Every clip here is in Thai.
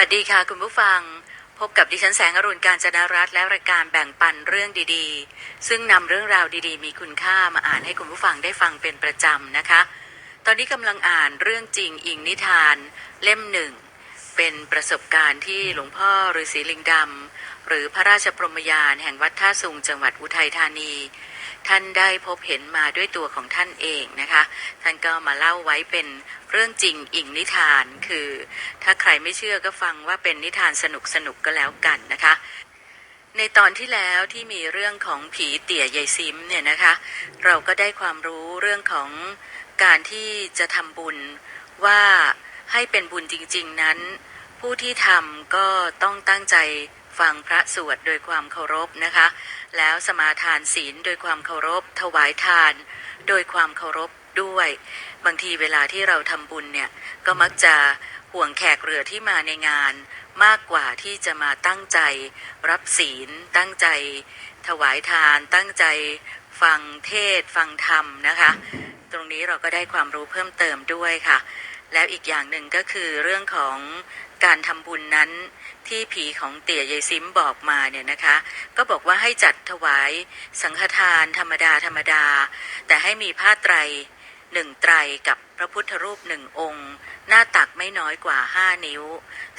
วัสดีค่ะคุณผู้ฟัง พบกับดิฉันแสงอรุณการจนารัตและรายการแบ่งปันเรื่องดีๆ ซึ่งนำเรื่องราวดีๆ มีคุณค่ามาอ่านให้คุณผู้ฟังได้ฟังเป็นประจำนะคะ ตอนนี้กำลังอ่านเรื่องจริงอิงนิทาน เล่มหนึ่งเป็นประสบการณ์ที่หลวงพ่อฤาษีลิงดำหรือพระราชพรหมยานแห่งวัดท่าสุงจังหวัดอุทัยธานี ท่านได้พบเห็นมาด้วยตัวของท่านเองนะคะ ท่านก็มาเล่าไว้เป็นเรื่องจริงอิงนิทานคือ ถ้าใครไม่เชื่อก็ฟังว่าเป็นนิทานสนุกสนุกๆก็แล้วกันนะคะ ในตอนที่แล้วที่มีเรื่องของผีเตี่ยยายซิมเนี่ยนะคะ เราก็ได้ความรู้เรื่องของการที่จะทำบุญว่าให้เป็นบุญจริง ๆนั้น ผู้ที่ทำก็ต้องตั้งใจ ฟังพระสวดโดยความเคารพนะคะ แล้วสมาทานศีลโดยความเคารพ ถวายทาน โดยความเคารพด้วย บางทีเวลาที่เราทำบุญเนี่ย ก็มักจะห่วงแขกเรือที่มาในงาน มากกว่าที่จะมาตั้งใจ รับศีล ตั้งใจ ถวายทาน ตั้งใจฟังเทศ ฟังธรรมนะคะ ตรงนี้เราก็ได้ความรู้เพิ่มเติมด้วยค่ะ แล้วอีกอย่างหนึ่งก็คือเรื่องของ การทำบุญนั้น ที่ผีของเตี่ยยายซิมบอกมาเนี่ยนะคะ ก็บอกว่าให้จัดถวาย สังฆทานธรรมดาธรรมดา แต่ให้มีผ้าไตรหนึ่งไตรกับพระพุทธรูปหนึ่งองค์ หน้าตักไม่น้อยกว่าห้านิ้ว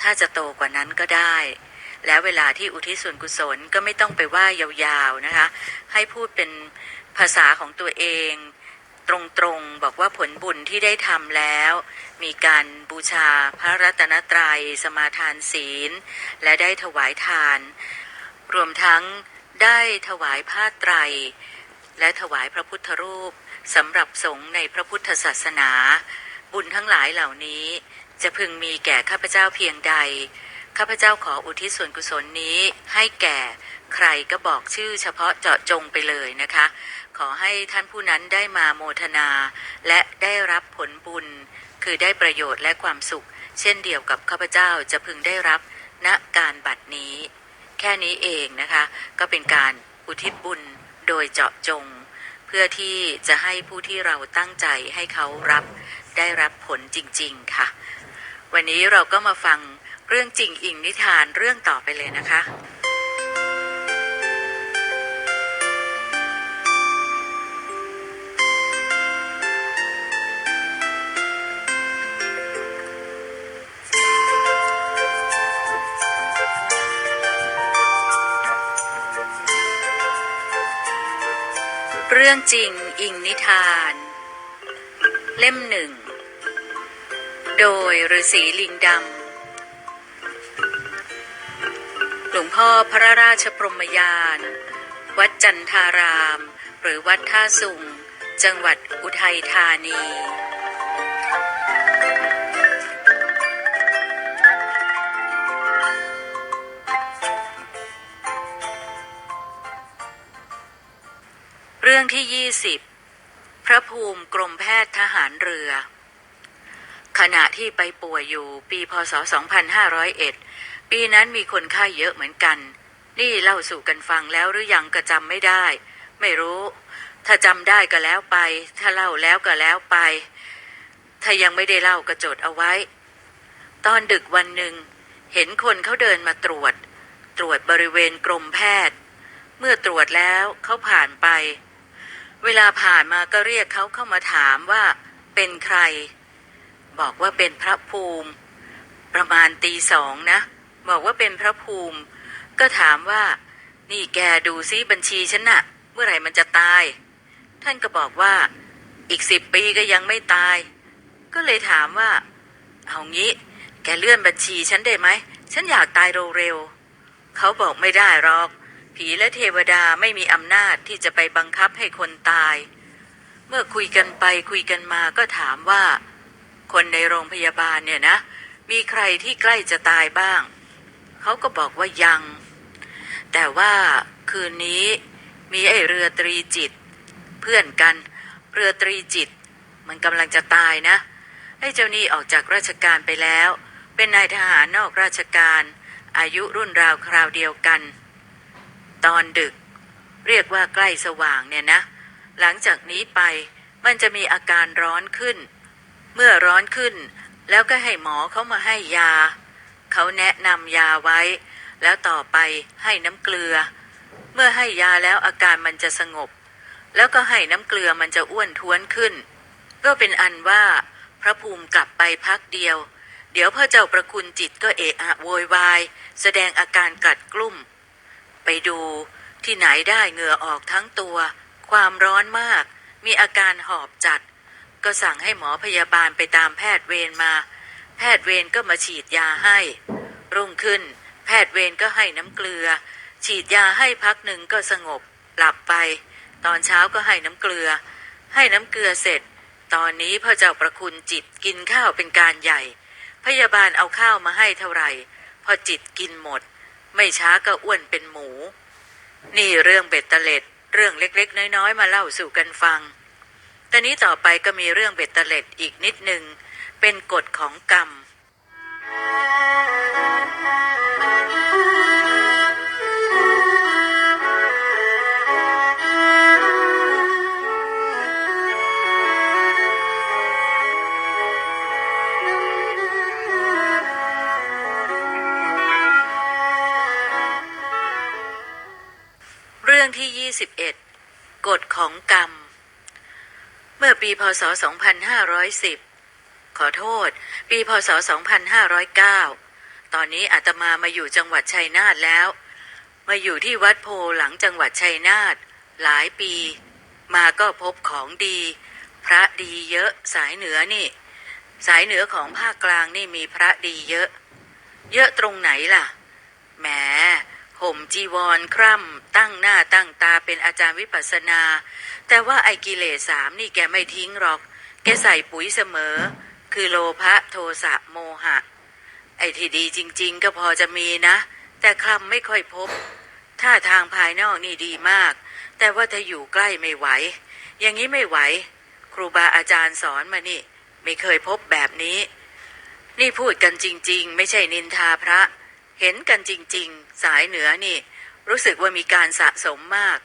ถ้าจะโตกว่านั้นก็ได้ แล้วเวลาที่อุทิศส่วนกุศลก็ไม่ต้องไปว่ายาวๆนะคะ ให้พูดเป็นภาษาของตัวเอง ตรงๆบอกว่าผลบุญที่ได้ทำแล้ว มีการบูชาพระรัตนตรัยสมาทานศีล และได้ถวายทาน รวมทั้งได้ถวายผ้าไตร และถวายพระพุทธรูปสำหรับสงฆ์ในพระพุทธศาสนา บุญทั้งหลายเหล่านี้ จะพึงมีแก่ข้าพเจ้าเพียงใด ข้าพเจ้าขออุทิศส่วนกุศลนี้ให้แก่ใครก็บอกชื่อเฉพาะเจาะจงไปเลยนะคะ ขอให้ท่านผู้นั้นได้มาโมทนา และได้รับผลบุญ คือได้ประโยชน์และความสุข เช่นเดียวกับข้าพเจ้าจะพึงได้รับณการบัดนี้ แค่นี้เองนะคะ ก็เป็นการอุทิศบุญโดยเจาะจง เพื่อที่จะให้ผู้ที่เราตั้งใจให้เขารับได้รับผลจริง ๆ ค่ะ วันนี้เราก็มาฟังเรื่องจริงอิงนิทานเรื่องต่อไปเลยนะคะ เรื่องจริงอิงนิทาน เล่มหนึ่ง โดยฤาษีลิงดำ หลวงพ่อพระราชพรมยาน วัดจันทาราม หรือวัดท่าสุง จังหวัดอุทัยธานี รื่องที่ยี่สิบพระภูมิกรมแพทย์ทหารเรือ ขณะที่ไปป่วยอยู่ปีพศ 2501 ปีนั้นมีคนไข้เยอะเหมือนกัน นี่เล่าสู่กันฟังแล้วหรือยังก็จำไม่ได้ ไม่รู้ ถ้าจำได้ก็แล้วไป ถ้าเล่าแล้วก็แล้วไป ถ้ายังไม่ได้เล่าก็จดเอาไว้ ตอนดึกวันหนึ่ง เห็นคนเขาเดินมาตรวจ ตรวจบริเวณกรมแพทย์ เมื่อตรวจแล้วเขาผ่านไป เวลาผ่านมาก็เรียกเขาเข้ามาถามว่าเป็นใคร บอกว่าเป็นพระภูมิ ประมาณตีสองนะ บอกว่าเป็นพระภูมิ ก็ถามว่า นี่แกดูซิบัญชีฉันน่ะ เมื่อไหร่มันจะตาย ท่านก็บอกว่า อีกสิบปีก็ยังไม่ตาย ก็เลยถามว่า เอางี้ แกเลื่อนบัญชีฉันได้ไหม ฉันอยากตายเร็วๆเขาบอกไม่ได้หรอก ผีและเทวดาไม่มีอำนาจที่จะไปบังคับให้คนตาย เมื่อคุยกันไปคุยกันมาก็ถามว่า คนในโรงพยาบาลเนี่ยนะ มีใครที่ใกล้จะตายบ้าง เขาก็บอกว่ายัง แต่ว่าคืนนี้มีไอเรือตรีจิต เพื่อนกัน เรือตรีจิต มันกำลังจะตายนะไอ้เจ้านี่ออกจากราชการไปแล้ว เป็นนายทหารนอกราชการ อายุรุ่นราวคราวเดียวกัน ตอนดึก เรียกว่าใกล้สว่างเนี่ยนะ หลังจากนี้ไปมันจะมีอาการร้อนขึ้น เมื่อร้อนขึ้น แล้วก็ให้หมอเขามาให้ยา เขาแนะนำยาไว้ แล้วต่อไปให้น้ำเกลือ เมื่อให้ยาแล้วอาการมันจะสงบ แล้วก็ให้น้ำเกลือมันจะอ้วนท้วนขึ้น ก็เป็นอันว่า พระภูมิกลับไปพักเดียว เดี๋ยวพระเจ้าประคุณจิตก็เอะอะโวยวาย แสดงอาการกัดกลุ้ม ไปดูที่ไหนได้เหงื่อออกทั้งตัว ความร้อนมาก มีอาการหอบจัด ก็สั่งให้หมอพยาบาลไปตามแพทย์เวรมา แพทย์เวรก็มาฉีดยาให้ รุ่งขึ้น แพทย์เวรก็ให้น้ำเกลือ ฉีดยาให้พักหนึ่งก็สงบ หลับไป ตอนเช้าก็ให้น้ำเกลือ ให้น้ำเกลือเสร็จ ตอนนี้พระเจ้าประคุณจิตกินข้าวเป็นการใหญ่ พยาบาลเอาข้าวมาให้เท่าไหร่ พอจิตกินหมด ไม่ช้าก็อ้วนเป็นหมู นี่เรื่องเบ็ดเตล็ด เรื่องเล็กๆ น้อยๆ มาเล่าสู่กันฟังตอนนี้ต่อไปก็มีเรื่องเบ็ดเตล็ดอีกนิดหนึ่งเป็นกฎของกรรมเปีพศ 2510 ขอโทษ ปีพศ 2509 ตอนนี้อาตมามาอยู่จังหวัดชัยนาทแล้ว มาอยู่ที่วัดโพหลังจังหวัดชัยนาทหลายปี มาก็พบของดี พระดีเยอะสายเหนือนี่ สายเหนือของภาคกลางนี่มีพระดีเยอะ เยอะตรงไหนล่ะแหม ห่มจีวรคร่ำตั้งหน้าตั้งตาเป็นอาจารย์วิปัสสนา แต่ว่าไอ้กิเลสสามนี่แกไม่ทิ้งหรอก แกใส่ปุ๋ยเสมอ คือโลภะโทสะโมหะ ไอ้ที่ดีจริง ๆ ก็พอจะมีนะ แต่คลำไม่ค่อยพบท่าทางภายนอกนี่ดีมาก แต่ว่าถ้าอยู่ใกล้ไม่ไหว อย่างนี้ไม่ไหว ครูบาอาจารย์สอนมานี่ ไม่เคยพบแบบนี้ นี่พูดกันจริง ๆ ไม่ใช่นินทาพระ เห็นกันจริง ๆ สายเหนือนี่ รู้สึกว่ามีการสะสมมาก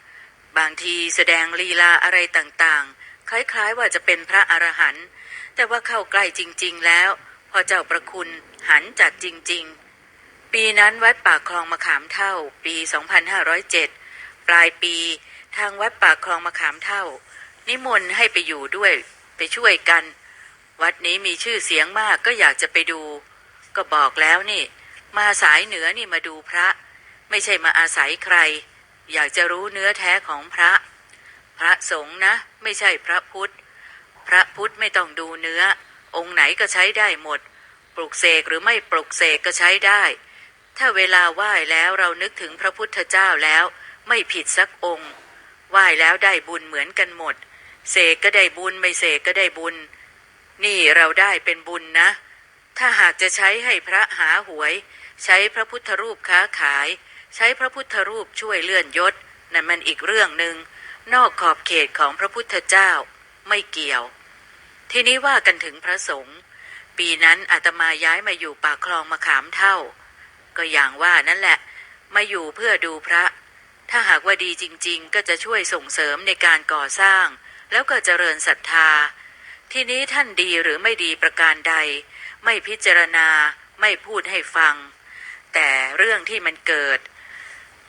บางทีแสดงลีลาอะไรต่างๆ คล้ายๆว่าจะเป็นพระอรหันต์แต่ว่าเข้าใกล้จริง ๆ แล้ว พอเจ้าประคุณหันจัดจริง ๆ ปีนั้นวัดป่าคลองมะขามเท่า ปี 2507 ปลายปีทางวัดป่าคลองมะขามเท่า นิมนต์ให้ไปอยู่ด้วยไปช่วยกัน วัดนี้มีชื่อเสียงมากก็อยากจะไปดู ก็บอกแล้วนี่ มาสายเหนือนี่มาดูพระ ไม่ใช่มาอาศัยใคร อยากจะรู้เนื้อแท้ของพระ พระสงฆ์นะ ไม่ใช่พระพุทธ พระพุทธไม่ต้องดูเนื้อ องค์ไหนก็ใช้ได้หมด ปลุกเสกหรือไม่ปลุกเสกก็ใช้ได้ ถ้าเวลาไหว้แล้วเรานึกถึงพระพุทธเจ้าแล้ว ไม่ผิดสักองค์ไหว้แล้วได้บุญเหมือนกันหมด เสกก็ได้บุญไม่เสกก็ได้บุญ นี่เราได้เป็นบุญนะ ถ้าหากจะใช้ให้พระหาหวย ใช้พระพุทธรูปค้าขาย ใช้พระพุทธรูปช่วยเลื่อนยศนั่นมันอีกเรื่องหนึ่งนอกขอบเขตของพระพุทธเจ้าไม่เกี่ยว ทีนี้ว่ากันถึงพระสงฆ์ปีนั้นอาตมาย้ายมาอยู่ปากคลองมะขามเท่า ก็อย่างว่านั่นแหละ มาอยู่เพื่อดูพระ ถ้าหากว่าดีจริง ๆ ก็จะช่วยส่งเสริมในการก่อสร้าง แล้วก็เจริญศรัทธา ทีนี้ท่านดีหรือไม่ดีประการใด ไม่พิจารณาไม่พูดให้ฟัง แต่เรื่องที่มันเกิด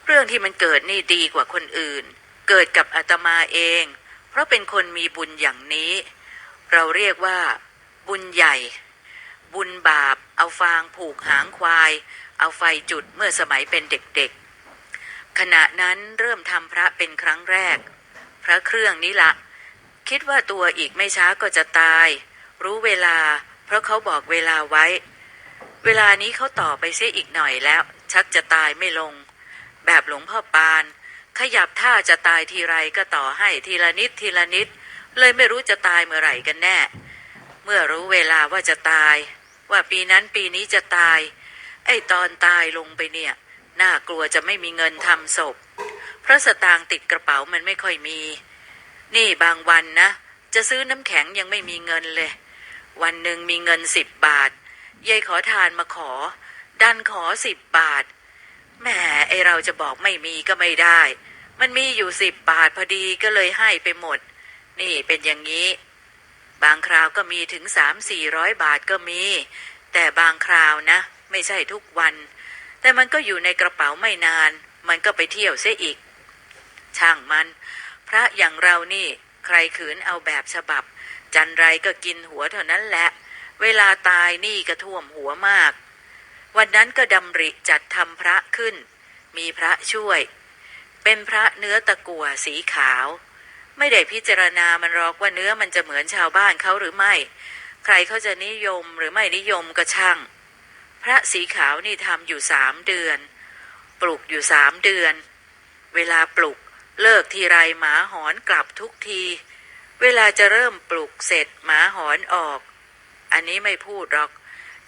เรื่องที่มันเกิดนี่ดีกว่าคนอื่น เกิดกับอาตมาเอง เพราะเป็นคนมีบุญอย่างนี้ เราเรียกว่า บุญใหญ่ บุญบาป เอาฟางผูกหางควาย เอาไฟจุดเมื่อสมัยเป็นเด็กๆ ขณะนั้นเริ่มทำพระเป็นครั้งแรก พระเครื่องนี้ละ คิดว่าตัวอีกไม่ช้าก็จะตาย รู้เวลา ราะเขาบอกเวลาไว้ เวลานี้เขาต่อไปเสียอีกหน่อยแล้ว ชักจะตายไม่ลง แบบหลวงพ่อปาน ขยับท่าจะตายทีไรก็ต่อให้ทีละนิดทีละนิด เลยไม่รู้จะตายเมื่อไหร่กันแน่ เมื่อรู้เวลาว่าจะตาย ว่าปีนั้นปีนี้จะตาย ไอ้ตอนตายลงไปเนี่ย น่ากลัวจะไม่มีเงินทำศพ เพราะสตางค์ติดกระเป๋ามันไม่ค่อยมี นี่บางวันนะจะซื้อน้ำแข็งยังไม่มีเงินเลย วันหนึ่งมีเงินสิบบาทยายขอทานมาขอ ดันขอสิบบาทแหมไอเราจะบอกไม่มีก็ไม่ได้ มันมีอยู่สิบบาทพอดีก็เลยให้ไปหมด นี่เป็นอย่างนี้ บางคราวก็มีถึงสามสี่ร้อยบาทก็มี แต่บางคราวนะ ไม่ใช่ทุกวัน แต่มันก็อยู่ในกระเป๋าไม่นาน มันก็ไปเที่ยวเสียอีก ช่างมัน พระอย่างเรานี่ ใครขืนเอาแบบฉบับ จันไรก็กินหัวเท่านั้นแหละ เวลาตายนี่ก็ท่วมหัวมาก วันนั้นก็ดำริจัดทำพระขึ้น มีพระช่วย เป็นพระเนื้อตะกั่วสีขาว ไม่ได้พิจารณามันหรอกว่าเนื้อมันจะเหมือนชาวบ้านเขาหรือไม่ ใครเขาจะนิยมหรือไม่นิยมก็ช่าง พระสีขาวนี่ทำอยู่สามเดือน ปลูกอยู่สามเดือน เวลาปลูกเลิกทีไรหมาหอนกลับทุกที เวลาจะเริ่มปลูกเสร็จหมาหอนออก อันนี้ไม่พูดหรอก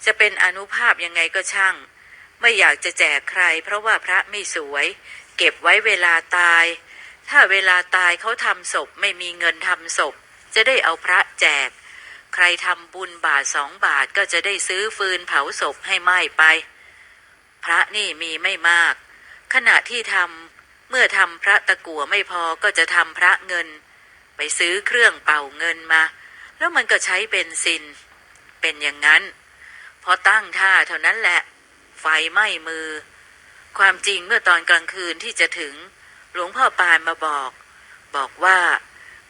จะเป็นอนุภาพยังไงก็ช่าง ไม่อยากจะแจกใคร เพราะว่าพระไม่สวย เก็บไว้เวลาตาย ถ้าเวลาตายเขาทำศพไม่มีเงินทำศพ จะได้เอาพระแจก ใครทำบุญบาทสองบาทก็จะได้ซื้อฟืนเผาศพให้ไหม้ไป พระนี่มีไม่มาก ขณะที่ทำเมื่อทำพระตะกั่วไม่พอก็จะทำพระเงิน ไปซื้อเครื่องเป่าเงินมา แล้วมันก็ใช้เบนซิน เป็นอย่างนั้น พอตั้งท่าเท่านั้นแหละ ไฟไหม้มือ ความจริงเมื่อตอนกลางคืนที่จะถึง หลวงพ่อปานมาบอก บอกว่า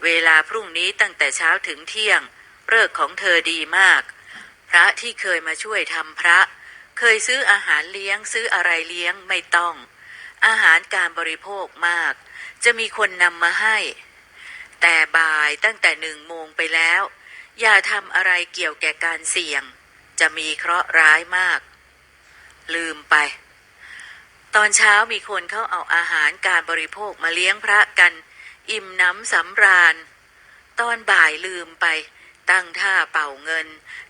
เวลาพรุ่งนี้ตั้งแต่เช้าถึงเที่ยงเลิกของเธอดีมาก พระที่เคยมาช่วยทำพระ เคยซื้ออาหารเลี้ยงซื้ออะไรเลี้ยงไม่ต้อง อาหารการบริโภคมาก จะมีคนนำมาให้ แต่บ่ายตั้งแต่หนึ่งโมงไปแล้ว อย่าทำอะไรเกี่ยวแก่การเสี่ยง จะมีเคราะห์ร้ายมาก ลืมไป ตอนเช้ามีคนเข้าเอาอาหารการบริโภคมาเลี้ยงพระกัน อิ่มน้ำสำราญ ตอนบ่ายลืมไป ตั้งท่าเป่าเงิน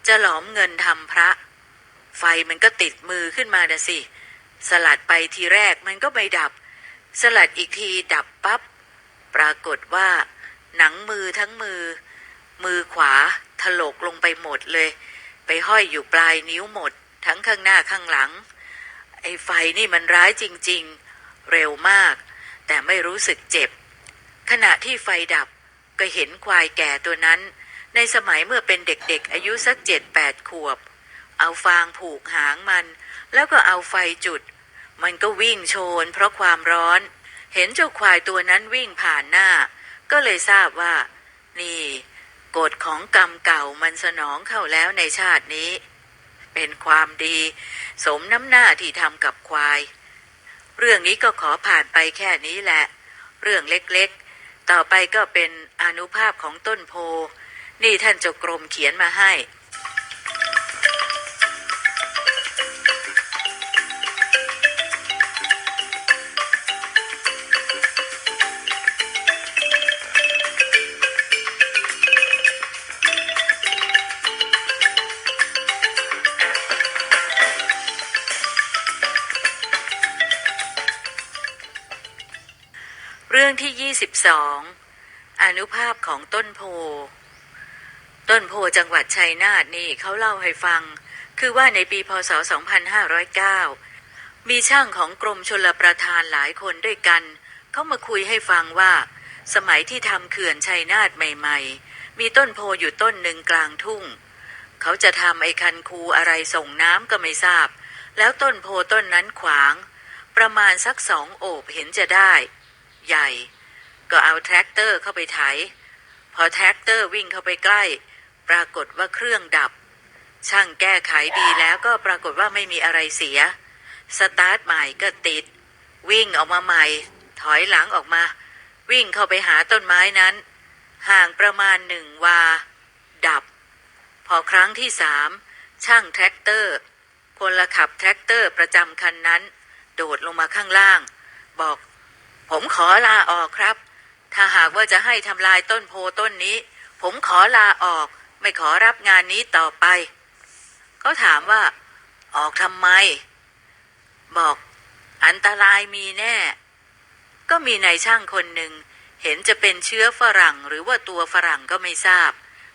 จะหลอมเงินทำพระ ไฟมันก็ติดมือขึ้นมาดะสิ สลัดไปทีแรกมันก็ไม่ดับ สลัดอีกทีดับปับ๊บปรากฏว่า หนังมือทั้งมือ มือขวาถลกลงไปหมดเลย ไปห้อยอยู่ปลายนิ้วหมด ทั้งข้างหน้าข้างหลัง ไอ้ไฟนี่มันร้ายจริง ๆ เร็วมาก แต่ไม่รู้สึกเจ็บ ขณะที่ไฟดับก็เห็นควายแก่ตัวนั้น ในสมัยเมื่อเป็นเด็กๆ อายุสักเจ็ดแปดขวบ เอาฟางผูกหางมัน แล้วก็เอาไฟจุด มันก็วิ่งโชนเพราะความร้อน เห็นเจ้าควายตัวนั้นวิ่งผ่านหน้า ก็เลยทราบว่า นี่กฎของกรรมเก่ามันสนองเข้าแล้วในชาตินี้ เป็นความดี สมน้ำหน้าที่ทำกับควาย เรื่องนี้ก็ขอผ่านไปแค่นี้แหละ เรื่องเล็กๆ ต่อไปก็เป็นอนุภาพของต้นโพ นี่ท่านเจ้ากรมเขียนมาให้ 22 อนุภาพของต้นโพ ต้นโพจังหวัดชัยนาทนี่เขาเล่าให้ฟัง คือว่าในปีพศ 2509 มีช่างของกรมชลประทานหลายคนด้วยกัน เขามาคุยให้ฟังว่า สมัยที่ทำเขื่อนชัยนาทใหม่ ๆ มีต้นโพอยู่ต้นหนึ่งกลางทุ่ง เขาจะทำไอ้คันคูอะไรส่งน้ำก็ไม่ทราบ แล้วต้นโพต้นนั้นขวาง ประมาณสักสองโอบเห็นจะได้ ใหญ่ ก็เอาแทรกเตอร์เข้าไปไถ พอแทรกเตอร์วิ่งเข้าไปใกล้ ปรากฏว่าเครื่องดับ ช่างแก้ไขดีแล้วก็ปรากฏว่าไม่มีอะไรเสีย สตาร์ทใหม่ก็ติด วิ่งออกมาใหม่ ถอยหลังออกมา วิ่งเข้าไปหาต้นไม้นั้น ห่างประมาณหนึ่งวา ดับ พอครั้งที่สามช่างแทรกเตอร์พลขับแทรกเตอร์ประจำคันนั้น โดดลงมาข้างล่าง บอก ผมขอลาออกครับ ถ้าหากว่าจะให้ทำลายต้นโพต้นนี้ ผมขอลาออก ไม่ขอรับงานนี้ต่อไป เขาถามว่า ออกทำไม บอกอันตรายมีแน่ ก็มีนายช่างคนหนึ่ง เห็นจะเป็นเชื้อฝรั่งหรือว่าตัวฝรั่งก็ไม่ทราบ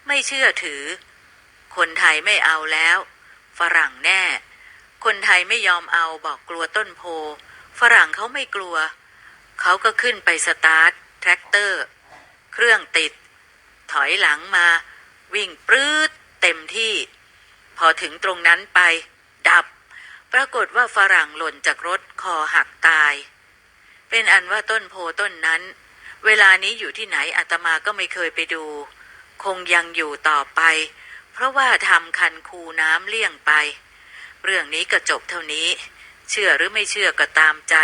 ไม่เชื่อถือ คนไทยไม่เอาแล้ว ฝรั่งแน่ คนไทยไม่ยอมเอาบอกกลัวต้นโพ ฝรั่งเขาไม่กลัว เขาก็ขึ้นไปสตาร์ท แทรกเตอร์ เครื่องติด ถอยหลังมา วิ่งปรื้ดเต็มที่ พอถึงตรงนั้นไป ดับ ปรากฏว่าฝรั่งหล่นจากรถคอหักตาย เป็นอันว่าต้นโพต้นนั้น เวลานี้อยู่ที่ไหนอาตมาก็ไม่เคยไปดู คงยังอยู่ต่อไป เพราะว่าทำคันคูน้ำเลี่ยงไป เรื่องนี้ก็จบเท่านี้ เชื่อหรือไม่เชื่อก็ตามใจ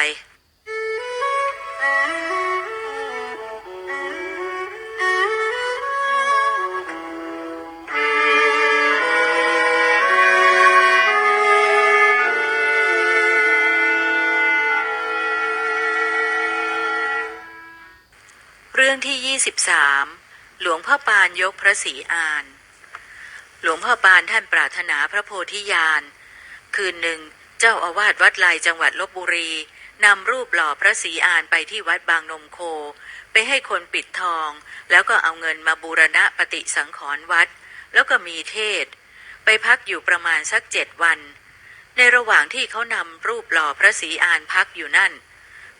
ที่23หลวงพ่อปานยกพระศรีอาน หลวงพ่อปานท่านปรารถนาพระโพธิญาณ คืนหนึ่งเจ้าอาวาสวัดลายจังหวัดลบบุรีนำรูปหล่อพระศรีอานไปที่วัดบางนมโค ไปให้คนปิดทอง แล้วก็เอาเงินมาบูรณะปฏิสังขรณ์วัด แล้วก็มีเทศ ไปพักอยู่ประมาณสักเจ็ดวัน ในระหว่างที่เขานำรูปหล่อพระศรีอานพักอยู่นั่น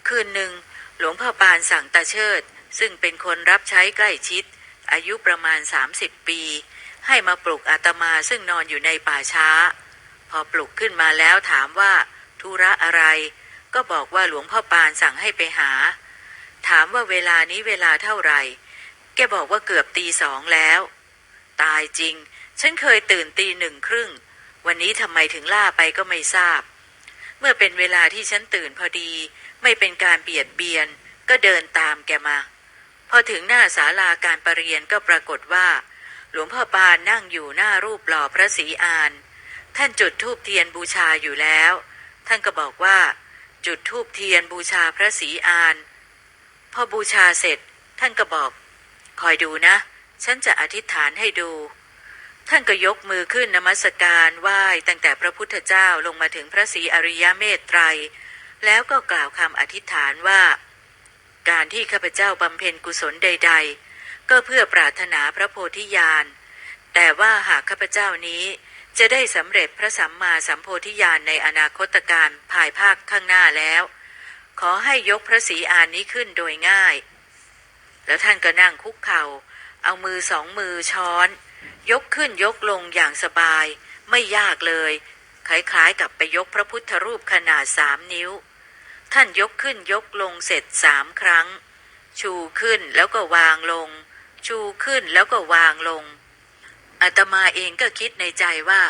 คืนหนึ่งหลวงพ่อปานสั่งตาเชิด ซึ่งเป็นคนรับใช้ใกล้ชิด อายุประมาณ 30 ปี ให้มาปลุกอาตมาซึ่งนอนอยู่ในป่าช้า พอปลุกขึ้นมาแล้วถามว่าธุระอะไร ก็บอกว่าหลวงพ่อปานสั่งให้ไปหา ถามว่าเวลานี้เวลาเท่าไหร่ แกบอกว่าเกือบตีสองแล้ว ตายจริง ฉันเคยตื่นตีหนึ่งครึ่ง วันนี้ทำไมถึงล่าไปก็ไม่ทราบ เมื่อเป็นเวลาที่ฉันตื่นพอดี ไม่เป็นการเบียดเบียนก็เดินตามแกมา อถึงหน้าศาลาการประเรียนก็ปรากฏว่า หลวงพ่อปานนั่งอยู่หน้ารูปหล่อพระศรีอาน ท่านจุดธูปเทียนบูชาอยู่แล้ว ท่านก็บอกว่า จุดธูปเทียนบูชาพระศรีอาน พอบูชาเสร็จ ท่านก็บอก คอยดูนะ ฉันจะอธิษฐานให้ดู ท่านก็ยกมือขึ้นนมัสการไหว้ตั้งแต่พระพุทธเจ้าลงมาถึงพระศรีอริยเมตไตร แล้วก็กล่าวคำอธิษฐานว่า การที่ข้าพเจ้าบำเพ็ญกุศลใด ๆ ก็เพื่อปรารถนาพระโพธิญาณ แต่ว่าหากข้าพเจ้านี้จะได้สำเร็จพระสัมมาสัมโพธิญาณในอนาคตการภายภาคข้างหน้าแล้ว ขอให้ยกพระศรีอานนี้ขึ้นโดยง่าย แล้วท่านก็นั่งคุกเขา่า เอามือสองมือช้อน ยกขึ้นยกลงอย่างสบาย ไม่ยากเลย คล้ายๆกับไปยกพระพุทธรูปขนาดสามนิ้ว ท่านยกขึ้นยกลงเสร็จสามครั้ง ชูขึ้นแล้วก็วางลง ชูขึ้นแล้วก็วางลงอาตมาเองก็คิดในใจว่า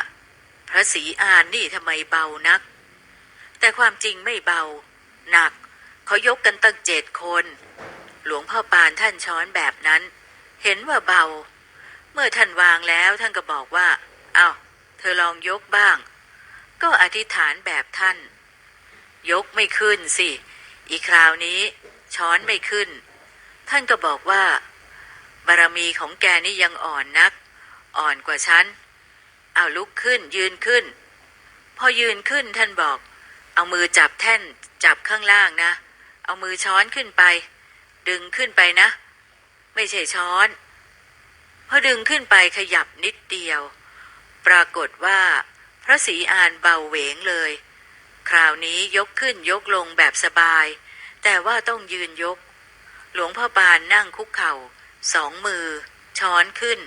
พระศรีอานนี่ทำไมเบานัก แต่ความจริงไม่เบา หนักเขายกกันตั้งเจ็ดคน หลวงพ่อปานท่านช้อนแบบนั้น เห็นว่าเบา เมื่อท่านวางแล้วท่านก็บอกว่า เอา้า เธอลองยกบ้าง ก็อธิษฐานแบบท่าน ยกไม่ขึ้นสิ อีกคราวนี้ ช้อนไม่ขึ้น ท่านก็บอกว่า บารมีของแกนี่ยังอ่อนนัก อ่อนกว่าฉัน เอาลุกขึ้นยืนขึ้น พอยืนขึ้นท่านบอก เอามือจับแท่นจับข้างล่างนะ เอามือช้อนขึ้นไป ดึงขึ้นไปนะ ไม่ใช่ช้อน พอดึงขึ้นไปขยับนิดเดียว ปรากฏว่า พระศรีอานเบาเหวงเลย คราวนี้ยกขึ้นยกลงแบบสบาย แต่ว่าต้องยืนยก หลวงพ่อปานนั่งคุกเข่า สองมือ ช้อนขึ้น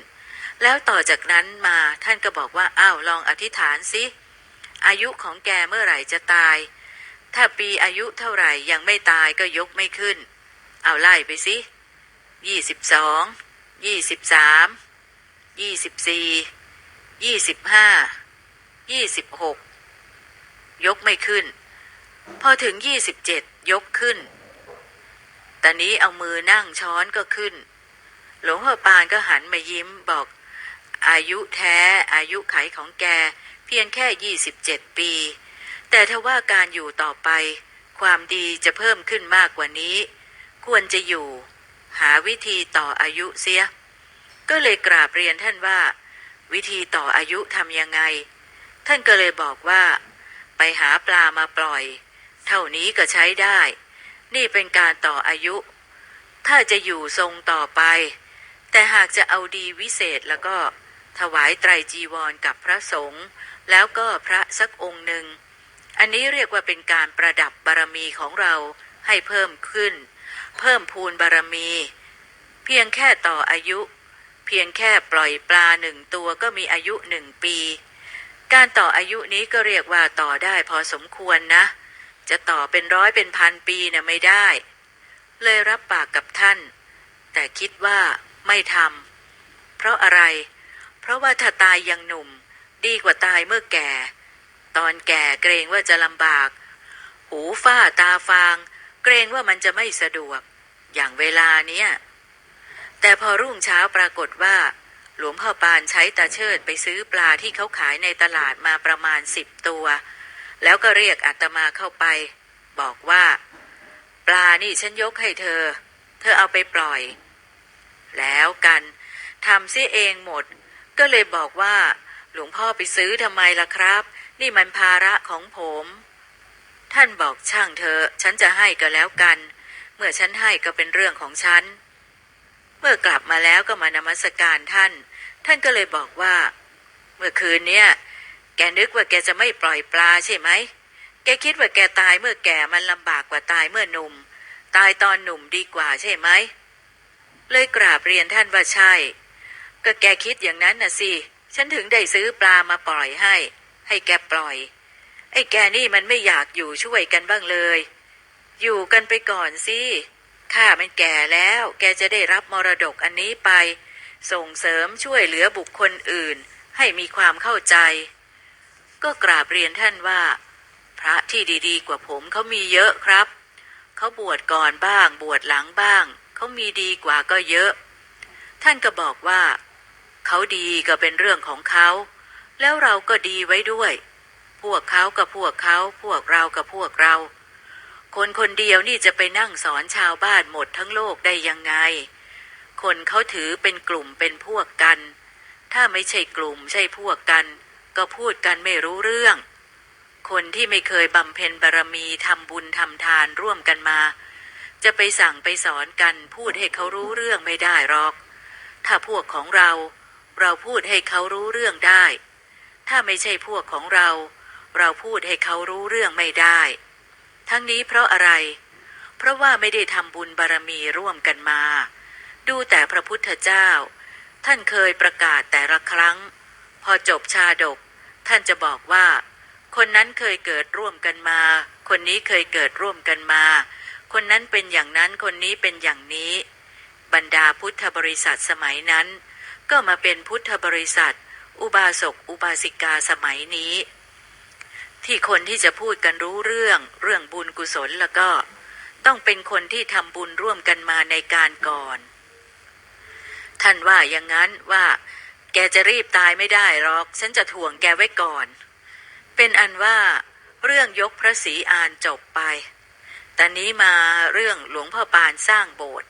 แล้วต่อจากนั้นมาท่านก็บอกว่าอ้าวลองอธิษฐานสิอายุของแกเมื่อไหร่จะตาย ถ้าปีอายุเท่าไหร่ยังไม่ตายก็ยกไม่ขึ้น เอาไล่ไปสิยี่สิบสองยี่สิบสามยี่สิบสี่ยี่สิบห้ายี่สิบหก ยกไม่ขึ้น พอถึงยี่สิบเจ็ดยกขึ้น ตอนนี้เอามือนั่งช้อนก็ขึ้น หลวงพ่อปานก็หันมายิ้มบอก อายุแท้อายุไขของแก เพียงแค่ยี่สิบเจ็ดปี แต่ถ้าว่าการอยู่ต่อไป ความดีจะเพิ่มขึ้นมากกว่านี้ ควรจะอยู่ หาวิธีต่ออายุเสีย ก็เลยกราบเรียนท่านว่า วิธีต่ออายุทำยังไง ท่านก็เลยบอกว่า ไปหาปลามาปล่อย เท่านี้ก็ใช้ได้ นี่เป็นการต่ออายุ ถ้าจะอยู่ทรงต่อไป แต่หากจะเอาดีวิเศษแล้วก็ถวายไตรจีวรกับพระสงฆ์แล้วก็พระสักองค์หนึ่ง อันนี้เรียกว่าเป็นการประดับบารมีของเราให้เพิ่มขึ้น เพิ่มพูนบารมี เพียงแค่ต่ออายุ เพียงแค่ปล่อยปลาหนึ่งตัวก็มีอายุหนึ่งปี การต่ออายุนี้ก็เรียกว่าต่อได้พอสมควรนะ จะต่อเป็นร้อยเป็นพันปีนะ่ะไม่ได้ เลยรับปากกับท่าน แต่คิดว่าไม่ทำเพราะอะไร เพราะว่าถ้าตายยังหนุ่ม ดีกว่าตายเมื่อแก่ ตอนแก่เกรงว่าจะลำบาก หูฝ้าตาฟาง เกรงว่ามันจะไม่สะดวก อย่างเวลาเนี้ยแต่พอรุ่งเช้าปรากฏว่า หลวงพ่อปานใช้ตาเชิดไปซื้อปลาที่เขาขายในตลาดมาประมาณสิบตัว แล้วก็เรียกอาตมาเข้าไป บอกว่า ปลานี่ฉันยกให้เธอ เธอเอาไปปล่อย แล้วกันทำเสียเองหมด ก็เลยบอกว่า หลวงพ่อไปซื้อทำไมล่ะครับ นี่มันภาระของผม ท่านบอกช่างเธอ ฉันจะให้ก็แล้วกัน เมื่อฉันให้ก็เป็นเรื่องของฉัน เมื่อกลับมาแล้วก็มานมัสการท่าน ท่านก็เลยบอกว่า เมื่อคืนเนี้ยแกนึกว่าแกจะไม่ปล่อยปลาใช่ไหม แกคิดว่าแกตายเมื่อแก่มันลำบากกว่าตายเมื่อหนุ่ม ตายตอนหนุ่มดีกว่าใช่ไหม เลยกราบเรียนท่านว่าใช่ ก็แกคิดอย่างนั้นน่ะสิ ฉันถึงได้ซื้อปลามาปล่อยให้ ให้แกปล่อย ไอ้แกนี่มันไม่อยากอยู่ช่วยกันบ้างเลย อยู่กันไปก่อนสิข้ามันแก่แล้ว แกจะได้รับมรดกอันนี้ไป ส่งเสริมช่วยเหลือบุคคลอื่น ให้มีความเข้าใจ ก็กราบเรียนท่านว่า พระที่ดีๆ กว่าผมเขามีเยอะครับ เขาบวชก่อนบ้าง บวชหลังบ้าง เขามีดีกว่าก็เยอะ ท่านก็บอกว่า เขาดีก็เป็นเรื่องของเขา แล้วเราก็ดีไว้ด้วย พวกเขากับพวกเขา พวกเรากับพวกเรา คนคนเดียวนี่จะไปนั่งสอนชาวบ้านหมดทั้งโลกได้ยังไง คนเขาถือเป็นกลุ่มเป็นพวกกัน ถ้าไม่ใช่กลุ่มใช่พวกกัน ก็พูดกันไม่รู้เรื่อง คนที่ไม่เคยบำเพ็ญบารมีทำบุญทำทานร่วมกันมา จะไปสั่งไปสอนกันพูดให้เขารู้เรื่องไม่ได้หรอก ถ้าพวกของเรา เราพูดให้เขารู้เรื่องได้ ถ้าไม่ใช่พวกของเรา เราพูดให้เขารู้เรื่องไม่ได้ ทั้งนี้เพราะอะไร เพราะว่าไม่ได้ทำบุญบารมีร่วมกันมา ดูแต่พระพุทธเจ้า ท่านเคยประกาศแต่ละครั้ง พอจบชาดก ท่านจะบอกว่า คนนั้นเคยเกิดร่วมกันมา คนนี้เคยเกิดร่วมกันมา คนนั้นเป็นอย่างนั้นคนนี้เป็นอย่างนี้ บรรดาพุทธบริษัทสมัยนั้น ก็มาเป็นพุทธบริษัท อุบาสกอุบาสิกาสมัยนี้ ที่คนที่จะพูดกันรู้เรื่องเรื่องบุญกุศลแล้วก็ ต้องเป็นคนที่ทำบุญร่วมกันมาในการก่อน ท่านว่าอย่างนั้นว่า แกจะรีบตายไม่ได้หรอก ฉันจะถ่วงแกไว้ก่อน เป็นอันว่าเรื่องยกพระศรีอานจบไปแต่นี้มาเรื่องหลวงพ่อปานสร้างโบสถ์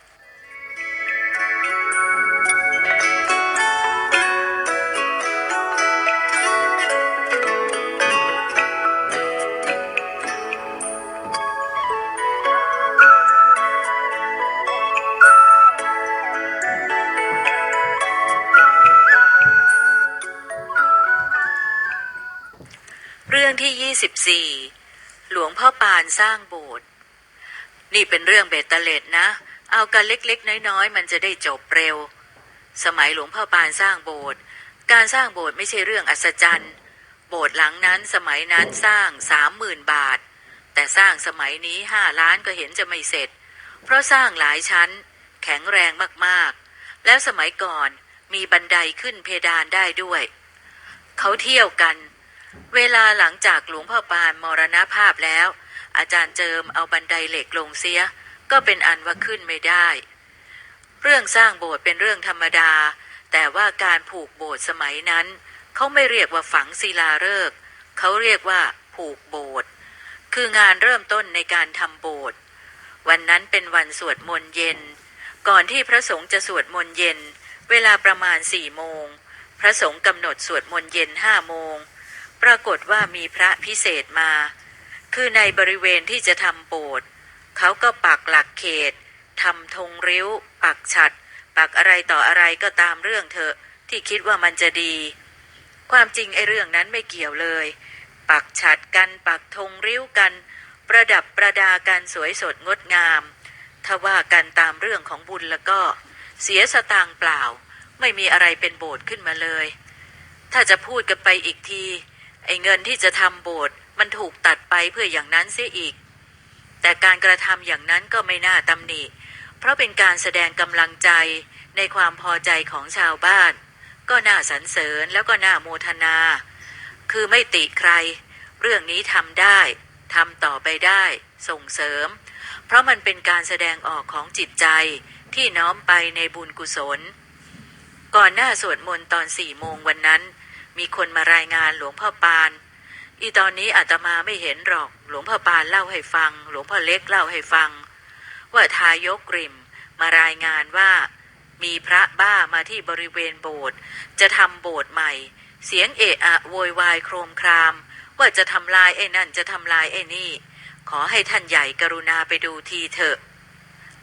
ที่ 24 หลวงพ่อปานสร้างโบสถ์นี่เป็นเรื่องเบตเตเลดนะ เอากันเล็กๆ น้อยๆ มันจะได้จบเร็ว สมัยหลวงพ่อปานสร้างโบสถ์การสร้างโบสถ์ไม่ใช่เรื่องอัศจรรย์โบสถ์หลังนั้นสมัยนั้นสร้างสามหมื่นบาท แต่สร้างสมัยนี้ห้าล้านก็เห็นจะไม่เสร็จ เพราะสร้างหลายชั้น แข็งแรงมากๆ แล้วสมัยก่อนมีบันไดขึ้นเพดานได้ด้วย เขาเที่ยวกัน เวลาหลังจากหลวงพ่อปานมรณภาพแล้ว อาจารย์เจิมเอาบันไดเหล็กลงเสีย ก็เป็นอันว่าขึ้นไม่ได้ เรื่องสร้างโบสถ์เป็นเรื่องธรรมดา แต่ว่าการผูกโบสถ์สมัยนั้น เขาไม่เรียกว่าฝังศิลาฤกษ์เขาเรียกว่าผูกโบสถ์คืองานเริ่มต้นในการทำโบสถ์วันนั้นเป็นวันสวดมนต์เย็น ก่อนที่พระสงฆ์จะสวดมนต์เย็น เวลาประมาณสี่โมง พระสงฆ์กำหนดสวดมนต์เย็นห้าโมง ปรากฏว่ามีพระพิเศษมา คือในบริเวณที่จะทำโบสถ์เขาก็ปักหลักเขตทำธงริ้ว ปักฉัด ปักอะไรต่ออะไรก็ตามเรื่องเถอะ ที่คิดว่ามันจะดี ความจริงไอ้เรื่องนั้นไม่เกี่ยวเลย ปักฉัดกัน ปักธงริ้วกัน ประดับประดากันสวยสดงดงาม ถ้าว่ากันตามเรื่องของบุญแล้วก็ เสียสตางค์เปล่า ไม่มีอะไรเป็นโบสถ์ขึ้นมาเลย ถ้าจะพูดกันไปอีกที ไอ้เงินที่จะทำโบสถ์มันถูกตัดไปเพื่ออย่างนั้นเสียอีก แต่การกระทำอย่างนั้นก็ไม่น่าตำหนิ เพราะเป็นการแสดงกำลังใจในความพอใจของชาวบ้าน ก็น่าสรรเสริญแล้วก็น่าโมทนา คือไม่ติใคร เรื่องนี้ทำได้ทำต่อไปได้ ส่งเสริม เพราะมันเป็นการแสดงออกของจิตใจที่น้อมไปในบุญกุศล ก่อนหน้าสวดมนต์ตอนสี่โมงวันนั้น มีคนมารายงานหลวงพ่อปาน อีตอนนี้อาตมาไม่เห็นหรอก หลวงพ่อปานเล่าให้ฟัง หลวงพ่อเล็กเล่าให้ฟัง ว่าทายกกริมมารายงานว่า มีพระบ้ามาที่บริเวณโบสถ์จะทำโบสถ์ใหม่ เสียงเอะอะโวยวายโครมคราม ว่าจะทำลายไอ้นั่นจะทำลายไอ้นี่ ขอให้ท่านใหญ่กรุณาไปดูทีเถอะ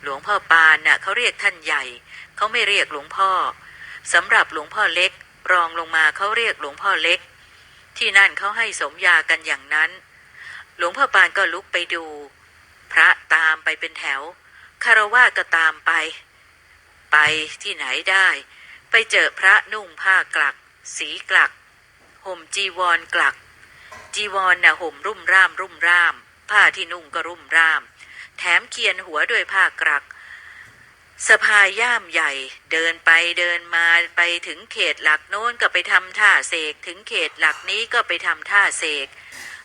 หลวงพ่อปานน่ะเขาเรียกท่านใหญ่ เขาไม่เรียกหลวงพ่อสำหรับหลวงพ่อเล็ก รองลงมาเขาเรียกหลวงพ่อเล็ก ที่นั่นเขาให้สมยากันอย่างนั้น หลวงพ่อปานก็ลุกไปดู พระตามไปเป็นแถวคารวะก็ตามไป ไปที่ไหนได้ ไปเจอพระนุ่งผ้ากลัก สีกลัก ห่มจีวรกลัก จีวรน่ะห่มรุ่มร่ามรุ่มร่าม ผ้าที่นุ่งก็รุ่มร่าม แถมเคียนหัวด้วยผ้ากลัก สะพายย่ามใหญ่ เดินไปเดินมาไปถึงเขตหลักโน้นก็ไปทำท่าเสก ถึงเขตหลักนี้ก็ไปทำท่าเสก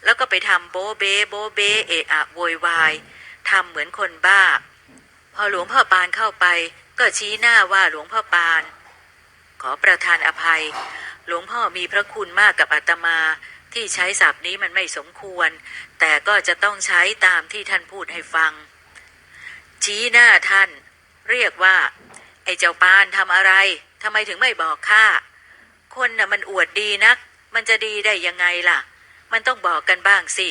แล้วก็ไปทำโบเบโบเบเอะอะโวยวายทำเหมือนคนบ้า พอหลวงพ่อปานเข้าไป ก็ชี้หน้าว่าหลวงพ่อปาน ขอประทานอภัย หลวงพ่อมีพระคุณมากกับอาตมาที่ใช้ศัพท์นี้มันไม่สมควร แต่ก็จะต้องใช้ตามที่ท่านพูดให้ฟัง ชี้หน้าท่าน เรียกว่า ไอ้เจ้าปานทำอะไรทำไมถึงไม่บอกข้าคนน่ะมันอวดดีนัก มันจะดีได้ยังไงล่ะ มันต้องบอกกันบ้างสิ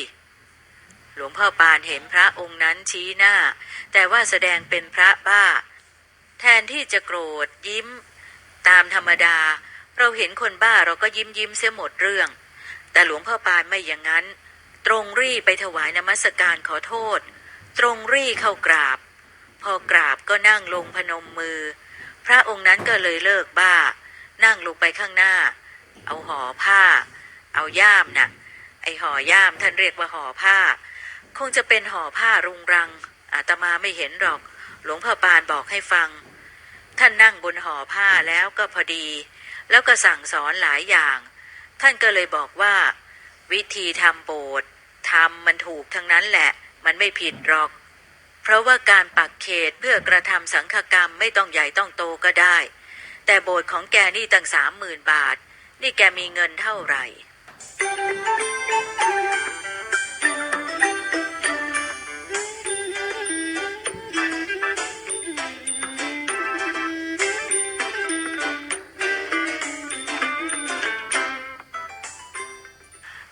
หลวงพ่อปานเห็นพระองค์นั้นชี้หน้า แต่ว่าแสดงเป็นพระบ้า แทนที่จะโกรธยิ้ม ตามธรรมดา เราเห็นคนบ้าเราก็ยิ้มยิ้มเสียหมดเรื่อง แต่หลวงพ่อปานไม่อย่างนั้น ตรงรี่ไปถวายนมัสการขอโทษ ตรงรี่เข้ากราบ พอกราบก็นั่งลงพนมมือ พระองค์นั้นก็เลยเลิกบ้า นั่งลงไปข้างหน้า เอาห่อผ้า เอาย่ามน่ะ ไอห่อย่ามท่านเรียกว่าห่อผ้า คงจะเป็นห่อผ้ารุงรัง อาตมาไม่เห็นหรอก หลวงพ่อปานบอกให้ฟัง ท่านนั่งบนห่อผ้าแล้วก็พอดี แล้วก็สั่งสอนหลายอย่าง ท่านก็เลยบอกว่า วิธีทำโบสถ์ทำมันถูกทั้งนั้นแหละ มันไม่ผิดหรอก เพราะว่าการปักเขตเพื่อกระทำสังฆกรรมไม่ต้องใหญ่ต้องโตก็ได้ แต่โบสถ์ของแกนี่ตั้งสามหมื่นบาท นี่แกมีเงินเท่าไหร่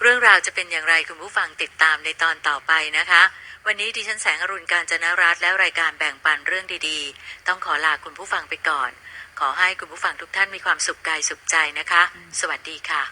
เรื่องราวจะเป็นอย่างไรคุณผู้ฟังติดตามในตอนต่อไปนะคะ วันนี้ดิฉันแสงอรุณการจนรัตน์และรายการแบ่งปันเรื่องดีๆ ต้องขอลาคุณผู้ฟังไปก่อน ขอให้คุณผู้ฟังทุกท่านมีความสุขกายสุขใจนะคะ สวัสดีค่ะ